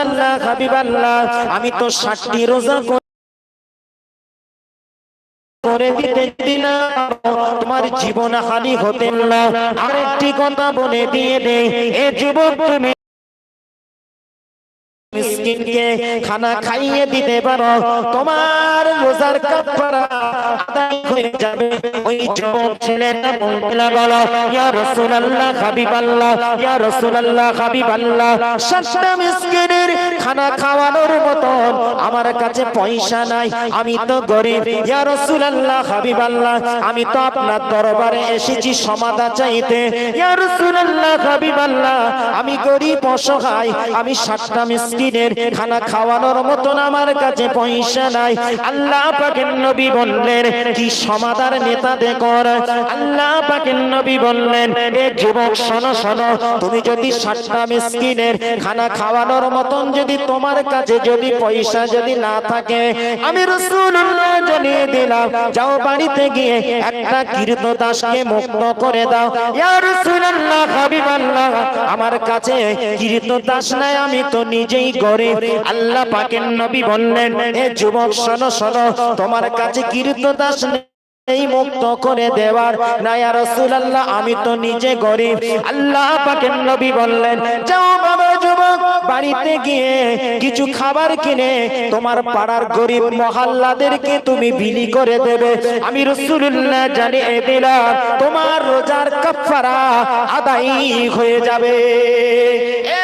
রাসূলুল্লাহ হাবিবাল্লাহ, আমি তো ষাটটি রোজা করে করে দিতে দিনা তোমার জীবন হানি হতেন না। আরেকটি কথা বলে দিয়ে দেয় এ যুবক তুমি মিসকিনকে খানা খাইয়ে দিতে পারো। তোমার রোজার হয়ে যাবে। ওই যুবক ছেলেটা ইয়া ইয়া সাতটা মিসকিনের খানা খাওয়ানোর আমার কাছে পয়সা নাই, আমি তো গরিব। ইয়া রাসূলুল্লাহ, হাবিবাল্লাহ, আমি তো আপনার দরবারে এসেছি সমাধা চাইতে। ইয়া রাসূলুল্লাহ, হাবিবাল্লাহ, আমি গরিব, অসহায়, আমি সাতটা মিসকিনের খানা খাওয়ানোর মতন আমার কাছে পয়সা নাই। আল্লাহ পাকের নবী বললেন, কি সমাধার নেতা দেখর আল্লাহ পাকের নবী বললেন, এ যুবক, শোনো শোনো, তুমি যদি সাতটা মিসকিনের খানা খাওয়ানোর মতন যদি তোমার কাছে যদি পয়সা যদি না থাকে, আমি রাসূলুল্লাহ জানিয়ে দিলাম, যাও বাড়িতে গিয়ে একটা কীর্ত দাসকে মুক্ত করে দাও। ইয়া রাসূলুল্লাহ হাবিবাল্লাহ, আমার কাছে কীর্ত দাস নাই, আমি তো নিজেই গরিব আল্লাহ পাকের নবী বললেন, এ যুবক, শোনো শোনো, তোমার কাছে কীর্ত দাস এই মুক্ত করে দেওয়ার। না, ইয়া রাসূলুল্লাহ, আমি তো নিজে গরিব। আল্লাহ পাকের নবী বললেন, যাও বাবা যুবক, বাড়িতে গিয়ে কিছু খাবার কিনে তোমার পাড়ার গরিব মহল্লাদেরকে তুমি বিলি করে দেবে। আমি রাসূলুল্লাহ জানিয়ে দিলাম তোমার রোজার কাফারা আদায় হয়ে যাবে। এ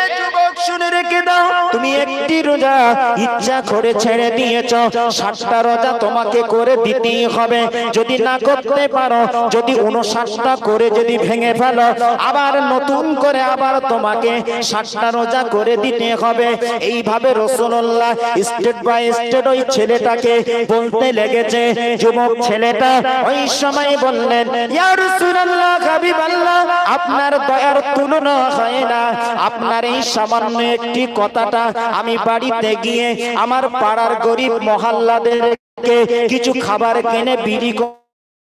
রেখে দাও। তুমি একটি রোজা ইচ্ছা করে ছেড়ে দিয়েছ। ষাটটা রোজা তোমাকে করে দিতেই হবে। যদি না করতে পারো, যদি উনষাটটা করে যদি ভেঙে ফেলো, আবার নতুন করে আবার তোমাকে ষাটটা রোজা করে দিতে হবে। এইভাবে রসুল্লাহ স্টেট বাই স্টেট ওই ছেলেটাকে বলতে লেগেছে। যুবক ছেলেটা ওই সময় বললেন আপনার দয়ার তুলনা হয় না। আপনার এই সামান্য একটি কথাটা আমি বাড়িতে গিয়ে আমার পাড়ার গরিব মহাল্লাদের কিছু খাবার কিনে বিলি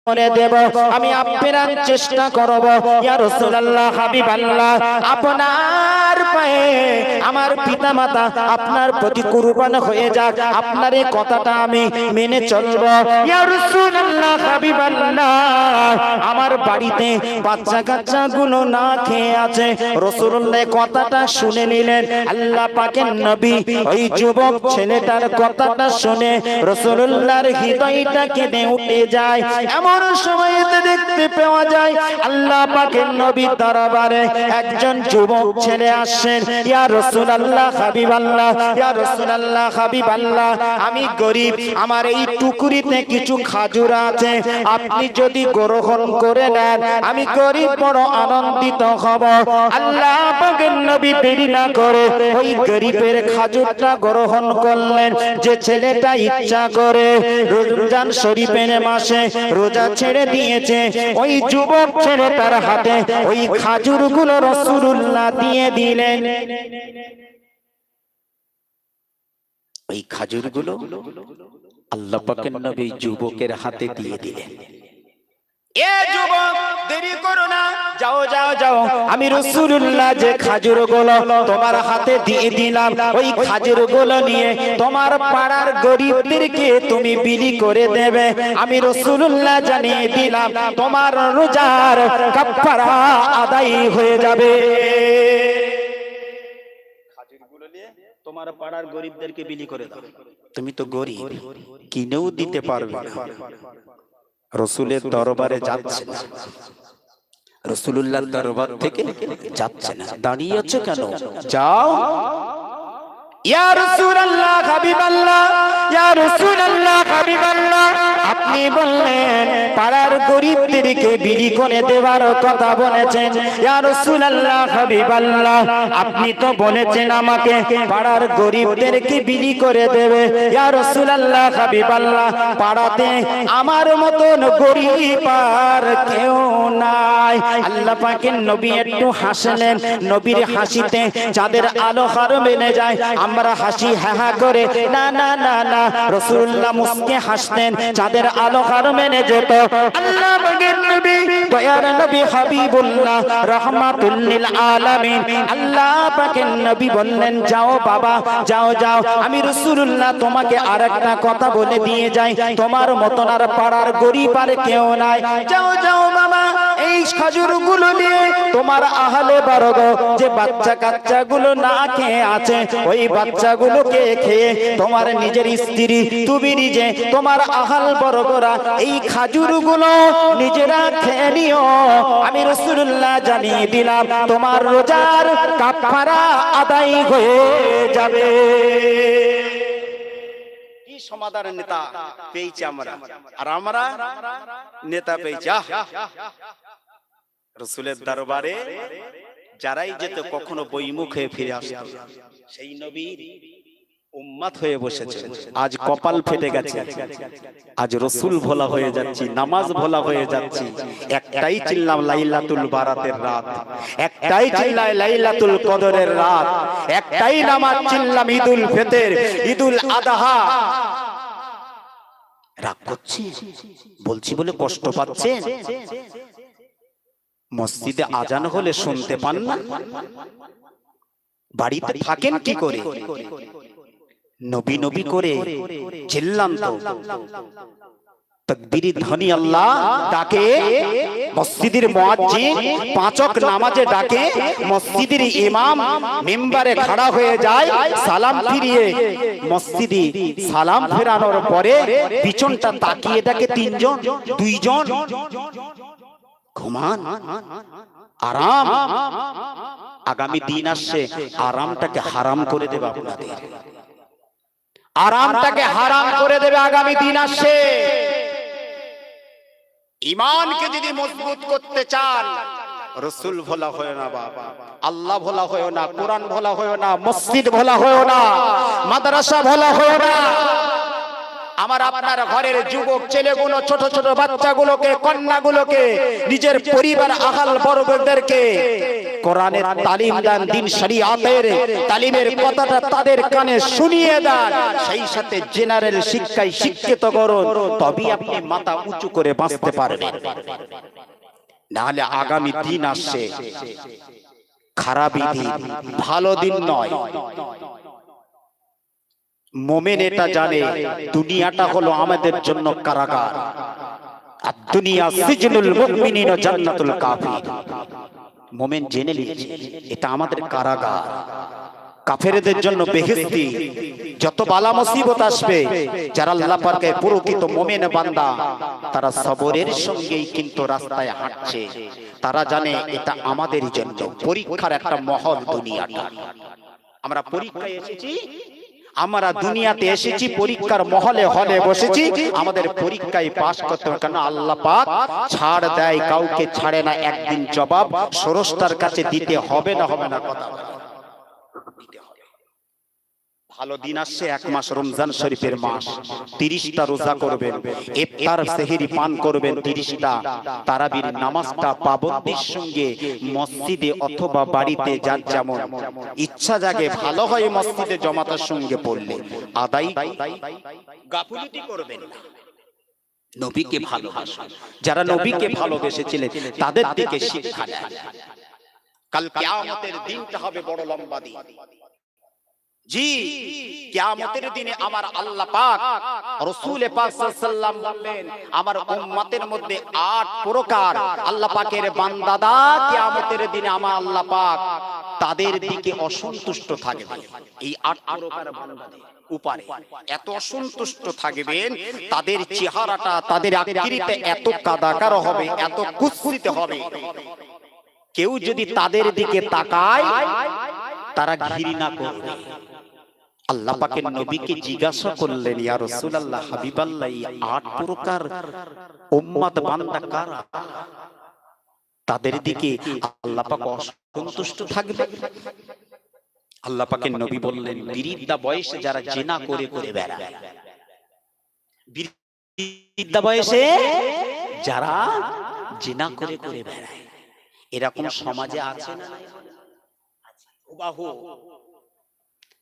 করে দেব আমি আপনার চেষ্টা করব। ইয়া রাসূলুল্লাহ হাবিবাল্লাহ আপনার পায়ে আমার পিতামাতা আপনার প্রতি কুরবান হয়ে যাক আপনার এই কথাটা আমি মেনে চলব। ইয়া রাসূলুল্লাহ হাবিবাল্লাহ আমার বাড়িতে বাচ্চা কাচ্চা গুলো না খেয়ে আছে। রাসূলুল্লাহ কথাটা শুনে নিলেন। আল্লাহ পাকের নবী ওই যুবক ছেলেটার কথাটা শুনে রাসূলুল্লাহর হৃদয়টা কেঁদে উঠে যায়। এমন সময়তে দেখতে পাওয়া যায় আল্লাহ পাকের নবী দরবারে একজন যুবক ছেলে আসেন ইয়া রাসূলুল্লাহ, হাবিবাল্লাহ, ইয়া রাসূলুল্লাহ, হাবিবাল্লাহ, আমি গরিব, আমার এই টুকুরিতে কিছু খাজুর আছে, আপনি যদি গ্রহণ করে নেন, আমি গরিব, বড় আনন্দিত হব। আল্লাহ পাকের নবী দেরি না করে ওই গরিবের খাজুরটা গ্রহণ করলেন, যে ছেলেটা ইচ্ছা করে রমজান শরীফের মাসে রোজা ছেড়ে দিয়েছে। ওই যুবক ছেড়ে তার হাতে ওই খাজুরগুলো রসুল্লাহ দিয়ে দিলেন। ওই খাজুরগুলো আল্লাহ নবী যুবকের হাতে দিয়ে দিলেন। এ যুবক দেরি করো না। যাও যাও যাও। আমি রসুল্লাহ যে খাজুরগুলো তোমার হাতে দিয়ে দিলাম ওই খাজুরগুলো নিয়ে তোমার পাড়ার গরিবদেরকে তুমি বিলি করে দেবে। আমি রসুল্লাহ জানিয়ে দিলাম তোমার রোজার কাফারা আদায় হয়ে যাবে। তোমার পাড়ার গরিবদেরকে বিলি করে দাও। তুমি তো গরিব কিনেও দিতে পারবে না। রসুলের দরবারে যাচ্ছে না। রসুল্লাহর দরবার থেকে যাচ্ছে না। দাঁড়িয়ে আছে কেন? যাও। আপনি বললেন পাড়ার গরিবদেরকে বিলি করে দেওয়ার কথা বলেছেন। আপনি তো বলেছেন আমাকে পাড়ার গরিবদেরকে বিলি করে দেবে। পাড়াতে আমার মতন গরিব আর কেউ নাই। আল্লাহ পাকের নবী একটু হাসলেন। নবীর হাসিতে যাদের আলো হার মেনে যায়, আমরা হাসি হা হা করে, না না না না রসুল্লাহ মুসকে হাসতেন, যাদের আলো হার মেনে যেত। আল্লাহ যাও বাবা, যাও যাও, আমি রাসূলুল্লাহ তোমাকে আরেকটা কথা বলে দিয়ে যাই। তোমার মতন আর পাড়ার গরিব আর কেউ নাই। যাও যাও বাবা এই খাজুরগুলো নিয়ে তোমার আহলে বর্গ যে বাচ্চা কাচ্চা গুলো না খেয়ে আছে, ওই বাচ্চাগুলোকে খেয়ে তোমার নিজের স্ত্রী তুমি নিজে, তোমার আহাল বর্গরা এই খাজুরগুলো নিজেরা খেয়ে নিও। আমি রসুল্লাহ জানিয়ে দিলাম, তোমার রোজার কাফারা আদায় হয়ে যাবে। সমাধানের নেতা পেয়েছি আমরা? আর আমরা নেতা পেয়েছি! রসুলের দরবারে যারাই যেত কখনো বইমুখ হয়ে ফিরে আসতো। সেই নবীর উম্মাত হয়ে বসেছে। আজ কপাল ফেটে গেছে। আজ রসুল ভোলা হয়ে যাচ্ছি নামাজ ভোলা হয়ে যাচ্ছি। একটাই চিল্লাম লাইলাতুল বারাতের রাত। একটাই চিল্লায় লাইলাতুল কদরের রাত। একটাই নামাজ চিল্লাম ঈদুল ফেতের ঈদুল আদাহা। রাগ করছি। বলছি বলে কষ্ট পাচ্ছেন? মসজিদে আজান হলে শুনতে পান না? বাড়িতে থাকেন কি করে? নবী নবী করে চিল্লান তো। তকবীরি ধ্বনি আল্লাহ ডাকে মসজিদের মুয়াজ্জিন পাঁচক নামাজে ডাকে মসজিদের ইমাম মেম্বারে খাড়া হয়ে যায় সালাম ফিরিয়ে মসজিদে সালাম ফেরানোর পরে পিছনটা তাকিয়ে দেখে তিনজন দুইজন। ঘুমান। আরাম। আগামী দিন আসছে, আরামটাকে হারাম করে দেবে আপনাদের। আরামটাকে হারাম করে দেবে আগামী দিন আসছে। ইমানকে যদি মজবুত করতে চান, রসুল ভোলা হয় না বাবা, আল্লাহ ভোলা হয় না, কোরআন ভোলা হয় না, মসজিদ ভোলা হয় না, মাদ্রাসা ভোলা হয় না। আমার আপনার ঘরের যুবক ছেলেগুলো, ছোট ছোট বাচ্চাগুলোকে, কন্যাগুলোকে, নিজের পরিবার আহাল বর্গদেরকে কোরআনের তালিম দেন, দিন শরিয়াতের তালিমের কথাটা তাদের কানে শুনিয়ে দেন। সেই সাথে জেনারেল শিক্ষায় শিক্ষিত করুন, তবেই আপনি মাথা উঁচু করে বাঁচতে পারবেন। নাহলে আগামী দিন আসছে। খারাপই দিন, ভালো দিন নয়। মোমেন এটা জানে দুনিয়াটা হলো আমাদের জন্য কারাগার। আর দুনিয়া সিজনুল মুমিনিন ও জান্নাতুল কাফির। মোমেন জেনে নিয়েছে এটা আমাদের কারাগার। কাফেরদের জন্য বেহেস্তি যত বালা মুসিবত আসবে যারা আল্লাহ পাকে পুরোকিত মোমেন বান্দা তারা সবরের সঙ্গেই কিন্তু রাস্তায় হাঁটছে। তারা জানে এটা আমাদেরই জন্য। পরীক্ষার একটা মহল দুনিয়াটা। আমরা পরীক্ষায় এসেছি আমরা দুনিয়াতে এসেছি পরীক্ষার মহলে হলে বসেছি। আমাদের পরীক্ষায় পাশ করতে হবে কেন? আল্লাহ পাক ছাড় দেয় কাউকে ছাড়ে না একদিন জবাব। সরস্তার কাছে দিতে হবে না হবে না কথা। ভালো দিন আসছে এক মাস রমজান শরীফের মাস। তিরিশটা রোজা করবেন ইফতার সেহেরি পান করবেন তিরিশটা। তারাবির নামাজটা পাবন্দির সঙ্গে মসজিদে অথবা বাড়িতে যার যেমন। ইচ্ছা জাগে ভালো হয় মসজিদে জমাতার সঙ্গে পড়লে। আদাই গাফুলিটি করবেন না। নবীকে ভালোবাসুন। যারা নবীকে ভালোবেসেছিলেন তাদের দিকে শিক্ষা কাল কিয়ামতের দিনটা হবে বড় লম্বা দিন। জি, কিয়ামতের দিনে আমার আল্লাহ পাক রাসূল পাক বললেন, আমার উম্মতের মধ্যে আট প্রকার আল্লাহ পাকের বান্দাদা কিয়ামতের দিনে আমার আল্লাহ পাক তাদের দিকে অসন্তুষ্ট থাকবে এই আট প্রকার বান্দাদের এত অসন্তুষ্ট থাকবেন, তাদের চেহারাটা, তাদের আকৃতিতে এত কাদাকার হবে, এত কুৎসিত হবে। কেউ যদি তাদের দিকে তাকায়, তারা ঘৃণা করবে। আল্লাহ পাকের নবীকে জিজ্ঞাসা করলেন, ইয়া রাসূলুল্লাহ, হাবিবাল্লাহ আট প্রকার উম্মত বান্দা কারা? তাদের দিকে আল্লাহ পাক অসন্তুষ্ট থাকবে। আল্লাহ পাকের নবী বললেন বিরিদ্দা বয়সে যারা জেনা করে করে বেড়ায়। বিরিদ্দা বয়সে যারা জেনা করে করে বেড়ায়। এরকম সমাজে আছে না? হুবাহু।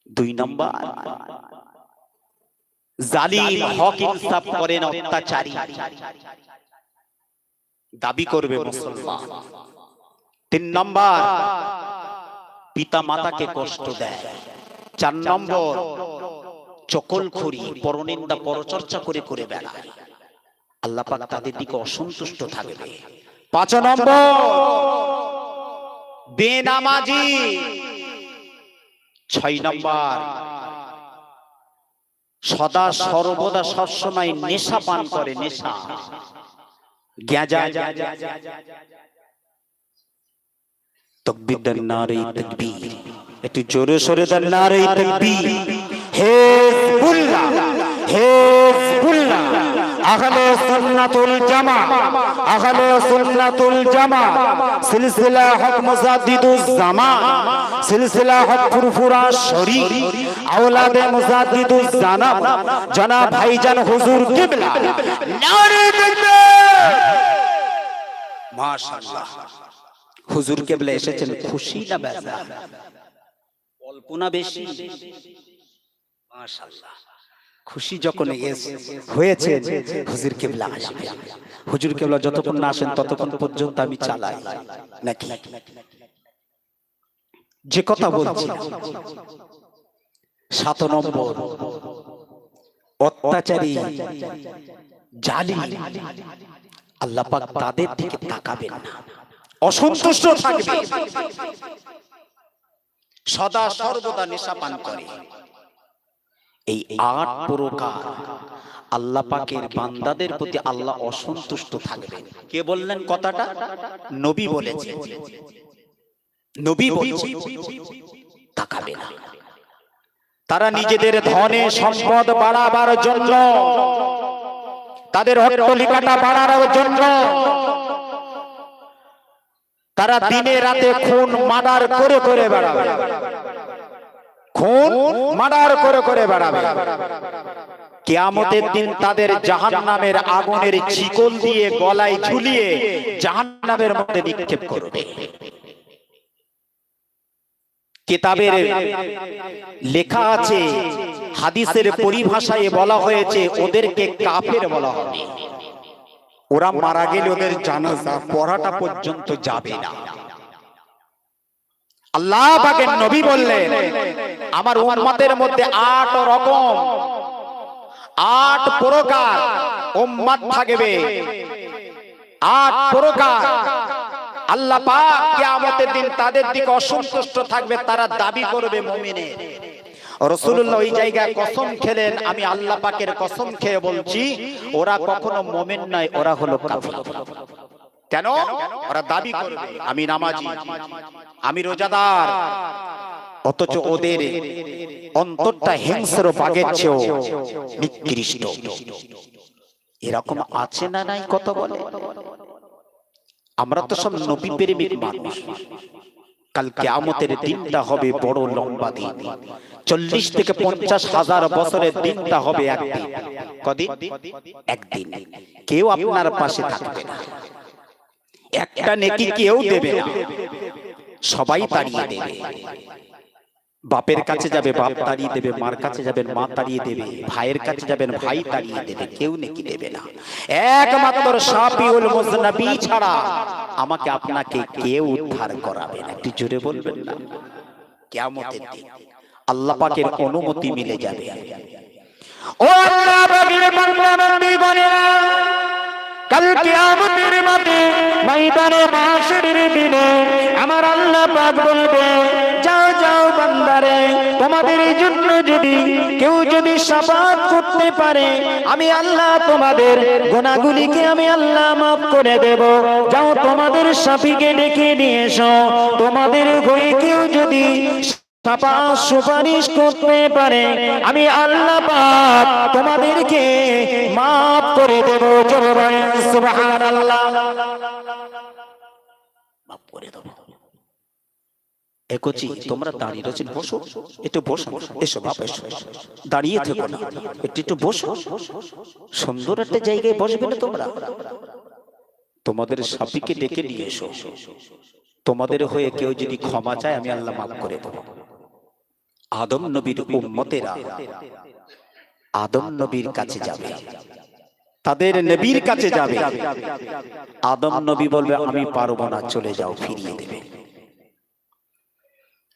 দুই নম্বর জালিম হক ইনসাফ করে না অত্যাচারী। দাবি করবে মুসলমান। তিন নম্বর পিতা মাতাকে কষ্ট দেয়। চার নম্বর চকলখড়ি পরনিন্দা পরচর্চা করে করে বেড়ায়। আল্লাহ পাক তাদের দিকে অসন্তুষ্ট থাকবে। পাঁচ নম্বর বেনামাজি। ছয় নম্বর। সদা সর্বদা সবসময় নেশা পান করে, নেশা। গ্যাজা তকবির দেন নারে তকবীর। একটু জোরে সরে দেন নারে তকবীর। হেজবুল্লাহ হেজবুল্লাহ আহলে সুন্নাতুল জামা, আহলে সুন্নাতুল জামা, সিলসিলা হক মুজাদ্দিদুজ জামা, সিলসিলা হক ফুরফুরা শরীর আওলাদে মুজাদ্দিদুজ জানাব জনাব ভাইজান হুজুর কিবলা। নারে তাকবীর মাশাআল্লাহ। হুজুর কেবলা এসেছেন, খুশি না বেজা? অল্প না বেশি? মাশাআল্লাহ। খুশি যখন হয়েছে হুজুর কেবলা আসবে। হুজুর কেবলা যতক্ষণ না আসেন ততক্ষণ পর্যন্ত আমি চালাই। নাকি? যে কথা বলছি। সাত নম্বর। অত্যাচারী জালি আল্লাহ পাক তাদের দিকে তাকাবেন না। অসন্তুষ্ট থাকবে সদা সর্বদা নেশা পান করে। এই আট প্রকার আল্লাহ পাকের বান্দাদের প্রতি আল্লাহ অসন্তুষ্ট থাকবেন। কে বললেন কথাটা? নবী বলেছে নবী বলছে তাকাবে না। তারা নিজেদের ধনে সম্পদ বাড়াবার জন্য তাদের অট্টলিকাটা বাড়ানোর জন্য। তারা দিনে রাতে খুন মার্ডার করে করে বেড়াবে। খুন মার্ডার করে করে বেড়াবে। কেয়ামতের দিন তাদের জাহান্নামের আগুনের চিকল দিয়ে গলায় ঝুলিয়ে জাহান্নামের মধ্যে নিক্ষেপ করবে। কিতাবের লেখা আছে হাদিসের পরিভাষায় বলা হয়েছে ওদেরকে কাফের বলা হবে। ওরা মারা গেলে ওদের জানাজা পড়াটা পর্যন্ত যাবে না। আল্লাহ পাকের নবী বললেন আমার উম্মতের মধ্যে আট রকম। আট প্রকার উম্মত থাকবে। আট প্রকার। আল্লাহ পাক কিয়ামতের দিন তাদের দিকে অসন্তুষ্ট থাকবে, তারা দাবি করবে মুমিনের। রসুল্লাহ ওই জায়গায় কসম খেলেন, আমি আল্লাহ পাকের কসম খেয়ে বলছি, ওরা কখনো মোমেন নয়, ওরা হলো কেন? ওরা দাবি করবে, আমি নামাজি, আমি রোজাদার। অথচ ওদের অন্তরটা হিংস্র বাগের চেয়েও নিকৃষ্ট। এরকম আছে না নাই কথা বলে? আমরা তো সব নবী প্রেমিক মানুষ। কাল কেয়ামতের দিনটা হবে বড় লম্বা দিন। চল্লিশ থেকে পঞ্চাশ হাজার বছরের দিনটা হবে একদিন। কদিন? একদিন। কেউ আপনার পাশে থাকবে না। একটা নেকি কেউ দেবে না। সবাই তাড়িয়ে দেবে। বাপের কাছে যাবে বাপ তাড়িয়ে দেবে মার কাছে যাবেন মা তাড়িয়ে দেবে ভাইয়ের কাছে যাবেন ভাই তাড়িয়ে দেবে কেউ নেকি দেবে না। একমাত্র সাপিউল মুজনাবি ছাড়া আমাকে আপনাকে কেউ উদ্ধার করাবে না। একটু জোরে বলবেন না। কিয়ামতের দিন আল্লাহ পাকের অনুমতি মিলে যাবে। ও আল্লাহ পাকের কাল কিয়ামতের মাঠে ময়দানে দিনে আমার আল্লাহ পাক বলবে যাও বান্দারে, তোমাদের জন্য যদি কেউ যদি সাফাত করতে পারে, আমি আল্লাহ তোমাদের গুনাহগুলিকে আমি আল্লাহ মাফ করে দেব। যাও তোমাদের সাফিকে ডেকে নিয়ে এসো। তোমাদের হয়ে কেউ যদি সুপারিশ করতে পারে, আমি আল্লাহ পাক তোমাদেরকে মাফ করে দেব। জোরে সুবহানাল্লাহ মাফ করে দেব একচি তোমরা দাঁড়িয়ে রয়েছেন বসো একটু বসো এসো বাপ এসো এসো। দাঁড়িয়ে থেকো না একটু একটু বসো। সুন্দর একটা জায়গায় বসবে না তোমরা? তোমাদের সাপিকে ডেকে নিয়ে এসো। তোমাদের হয়ে কেউ যদি ক্ষমা চায় আমি আল্লাহ মাফ করে দেবো। আদম নবীর উম্মতেরা আদম নবীর কাছে যাবে। তাদের নবীর কাছে যাবে। আদম নবী বলবে আমি পারব না চলে যাও ফিরিয়ে দেবে।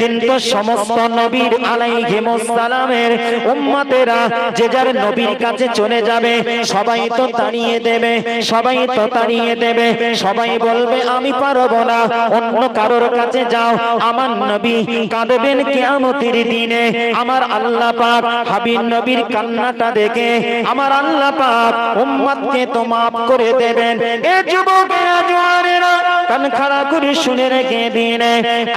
কিন্তু সমস্ত নবীর আলাইহিমুস সালামের উম্মতেরা যে যার নবীর কাছে চলে যাবে, সবাই তো তাড়িয়ে দেবে, সবাই তো তাড়িয়ে দেবে, সবাই বলবে, আমি পারব না, অন্য কারোর কাছে যাও, আমার নবী কাঁদবেন কিয়ামতের দিনে, আমার আল্লাহ পাক হাবিব নবীর কান্নাটা দেখে, আমার আল্লাহ পাক উম্মতকে তো maaf করে দেবেন। এ যুবকেরা জোয়ারেরা কান খাড়া করে শুনে রেখে দিন।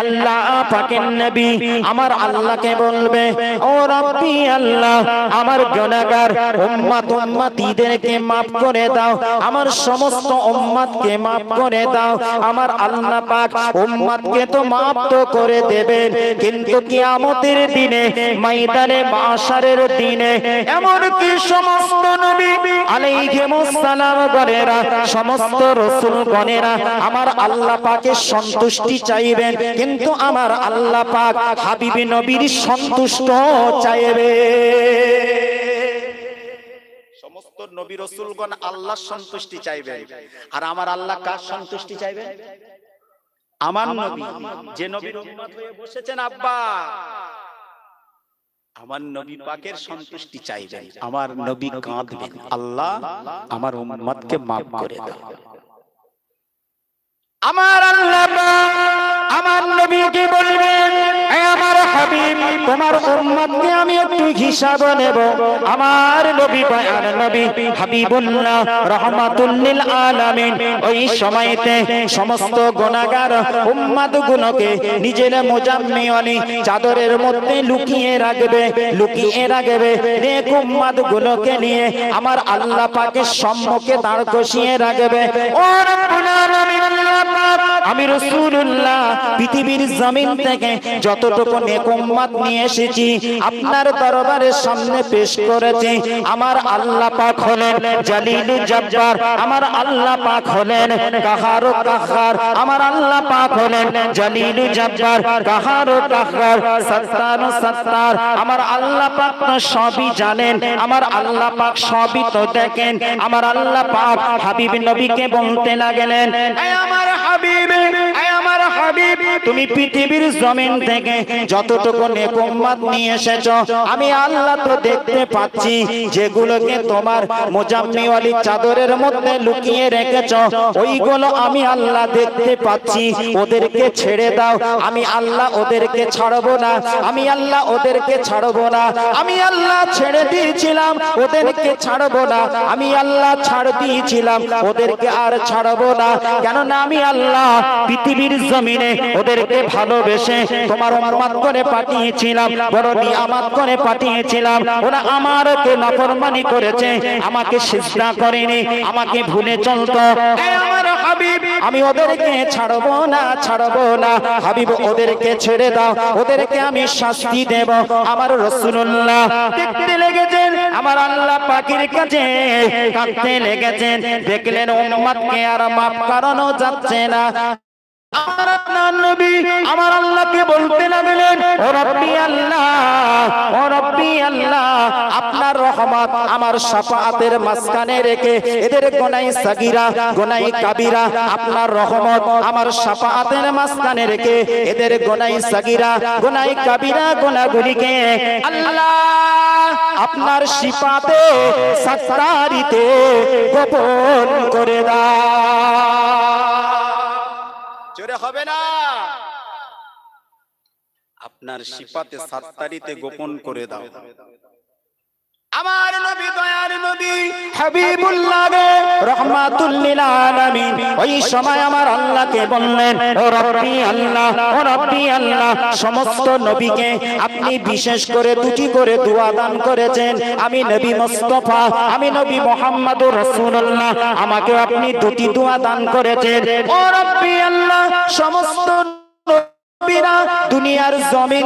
আল্লাহ পাকের নবী আমার আল্লাহকে বলবে, ও রব্বি আল্লাহ, আমার গুনাহগার উম্মত উম্মতিদেরকে maaf করে দাও, আমার সমস্ত উম্মতকে maaf করে দাও, আমার আল্লাহ পাক উম্মতকে তো maaf তো করে দেবেন কিন্তু কিয়ামতের দিনে, ময়দানে মাশারের দিনে এমন কি সমস্ত নবী আলাইহিমুস সালাম গণেরা, সমস্ত রাসূল গণেরা আমার আল্লাহ পাকের সন্তুষ্টি চাইবেন, কিন্তু আমার আল্লাহ পাক হাবিবি নবীর সন্তুষ্ট চাইবে। আমার নবী কাঁদবেন। আল্লাহ আমার উম্মতকে মাফ করে দাও। আমার আল্লাহ আমার আমার নবীকে বলবেন? আমার হাবিব চাদরের মধ্যে লুকিয়ে রাখবে লুকিয়ে রাখবে। নেক উম্মত গুলোকে নিয়ে আমার আল্লাহ সম্মুখে দাঁড় কষিয়ে রাখবে। আমি রাসূলুল্লাহ পৃথিবীর জমিন থেকে যতটুকু নেক উম্মত নিয়ে এসেছি, আপনার দরবারের সামনে পেশ করেছি। আমার আল্লাহ পাক হলেন জালিলুল জব্বার, আমার আল্লাহ পাক হলেন কাহার কাহার, আমার আল্লাহ পাক হলেন জালিলুল জব্বার, কাহার কাহার সত্তার সত্তার। আমার আল্লাহ পাক সবই জানেন, আমার আল্লাহ পাক সবই তো দেখেন। আমার আল্লাহ পাক হাবিব নবীকে বলতে লাগলেন আমার হাবিব আমার হাবিব, তুমি পৃথিবীর জমিন থেকে যতটুকু নেকম্মাত নিয়ে এসেছ, আমি আল্লাহ তো দেখতে পাচ্ছি যেগুলোকে তোমার মোজাম্মিওয়ালি চাদরের মধ্যে লুকিয়ে রেখেছো, ওইগুলো আমি আল্লাহ দেখতে পাচ্ছি, ওদেরকে ছেড়ে দাও, আমি আল্লাহ ওদেরকে ছাড়বো না, আমি আল্লাহ ওদেরকে ছাড়বো না, আমি আল্লাহ ছেড়ে দিয়েছিলাম, ওদেরকে ছাড়বো না, আমি আল্লাহ ছাড় দিয়েছিলাম, ওদেরকে আর ছাড়বো না, কেননা আমি আল্লাহ পৃথিবীর জমিনে ওদেরকে ভালোবেসে তোমার উম্মত করে পাঠিয়েছিলাম। বড় নিয়ামত করে পাঠিয়েছিলাম। ওরা আমারকে নাফরমানি করেছে। আমাকে সিজদা করেনি। আমাকে ভুলে চলতো। আমার হাবিব, আমি ওদেরকে ছাড়বো না ছাড়বো না। হাবিব, ওদেরকে ছেড়ে দাও। ওদেরকে আমি শাস্তি দেব। আমার রসুল্লাহ দেখতে লেগেছেন। আমার আল্লাহ পাখির কাছে কাঁদতে লেগেছেন। দেখলেন উম্মতকে আর মাফ করানো যাচ্ছে না। আমার আপনার নবী আমার আল্লাহকে বলতে লাগলেন, ও রব্বি আল্লাহ, ও রব্বি আল্লাহ, আপনার রহমত আমার শাফাআতের মাঝখানে রেখে এদের গোনাই সাগিরা গোনাই কাবিরা, আপনার রহমত আমার শাফাআতের মাঝখানে রেখে এদের গোনাই সাগিরা গোনাই কাবিরা গোনাগুলিকে আল্লাহ আপনার শিপাতে সাত্তারিতে গোপন করে দাও। হবে না। আপনার সিপাতে সাততারিতে গোপন করে দাও। আমার নবী, দয়ার নবী হাবিবুল্লাহ রে রহমাতুল লিল আলামিন ওই সময় আমার আল্লাহকে বললেন, ও রব্বি আল্লাহ, ও রব্বি আল্লাহ, সমস্ত নবীকে আপনি বিশেষ করে দুটি করে দোয়া দান করেছেন। আমি নবী মুস্তাফা, আমি নবী মুহাম্মদুর রাসূলুল্লাহ, আমাকে আপনি দুটি দোয়া দান করেছেন। ও রব্বি আল্লাহ, সমস্ত নবীরা দুনিয়ার জমিন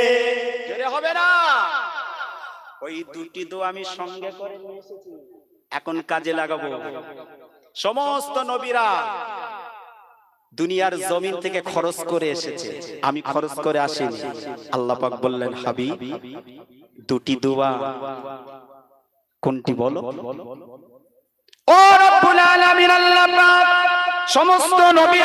ওই দুটি দোয়া আমি সঙ্গে করে নিয়ে এসেছি। এখন কাজে লাগাবো। সমস্ত নবীরা দুনিয়ার জমিন থেকে খরচ করে এসেছে। আমি খরচ করে আসিনি। আল্লাহ পাক বললেন হাবি দুটি দোয়া। কোনটি বলো? ও রব্বুল আলামিন আল্লাহ পাক সমস্ত নবী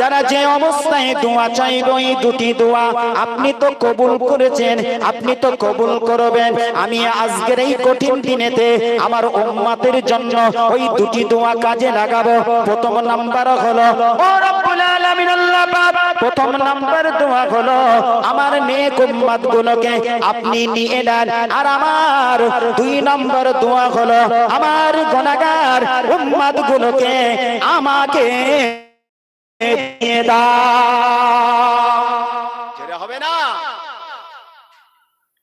যারা যে অবস্থায় দোয়া চাইব, এই দুটি দোয়া আপনি তো কবুল করেছেন, আপনি তো কবুল করবেন। আমি আজকের এই কঠিন দিনেতে আমার উম্মাতের জন্য ওই দুটি দোয়া কাজে লাগাবো। প্রথম নাম্বার হলো প্রথম নাম্বার দোয়া হলো, আমার গুলোকে আপনি নিয়ে নেন। আর আমার দুই নম্বর দোয়া হলো, আমার গুনাহগার উম্মাত গুলোকে আমাকে হবে না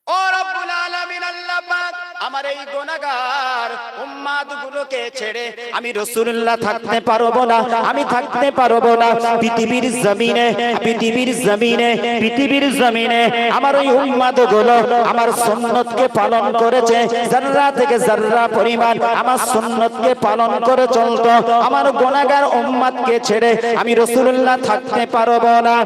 ও রব্বুল আলামিন আল্লাহ পাক আমার এই গোনাগার উম্মাত গুলোকে ছেড়ে আমি রাসূলুল্লাহ থাকতে পারব না আমি থাকতে পারব না। পৃথিবীর জমিনে পৃথিবীর জমিনে পৃথিবীর জমিনে আমার ওই উম্মাতগুলো আমার সুন্নতকে পালন করেছে। জাররা থেকে জাররা পরিমাণ আমার সুন্নতকে পালন করে চলতো আমার গুনাহগার উম্মাতকে ছেড়ে আমি রাসূলুল্লাহ থাকতে পারব না।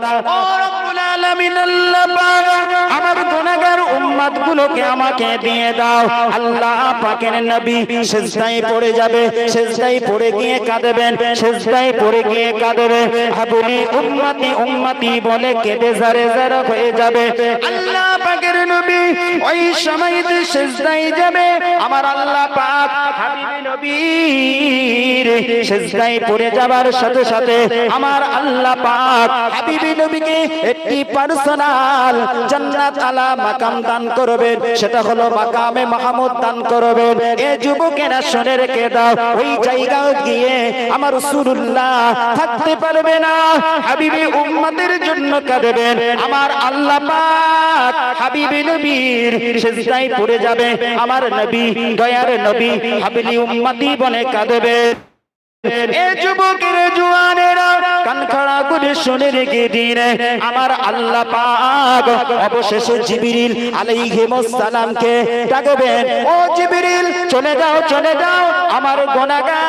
আমার গুনাহগার উম্মাত গুলোকে আমাকে দিয়ে দাও। আল্লাহ পাকের নবী সেজদায় পড়ে যাবে, সেজদায় পড়ে গিয়ে কাঁদবেন, সেজদায় পড়ে গিয়ে কাঁদবে হাবুলি উম্মতি উম্মতি বলে কেঁদে জারে জারা হয়ে যাবে। আল্লাহ পাকের নবী ওই সময়তে সেজদায় যাবে, আমার আল্লাহ পাক নবীর সেজদায় পড়ে যাবার সাথে সাথে আমার আল্লাহ পাক হাবিবি নবীকে একটি পার্সোনাল জান্নাত আলা মাকাম দান করবেন। সেটা হলো মাকামে মাহমুদ দান করবেন। এ যুবকেরা শুনে রেখে দাও, ওই জায়গা গিয়ে আমার রাসূলুল্লাহ থাকতে পারবে না, হাবিবি উম্মতের জন্য কাঁদবেন। আমার আল্লাহ পাক হাবিবি নবীর সেজদায় পড়ে যাবে। আমার নবী, দয়ার নবী হাবিলি উম্মতি বনে কাঁদবে আমার আল্লাহ অবশেষে জিবিরিল আলাই সালামকে ডাকবেন। ও জিবিরিল, চলে যাও চলে যাও, আমার গুনাহগার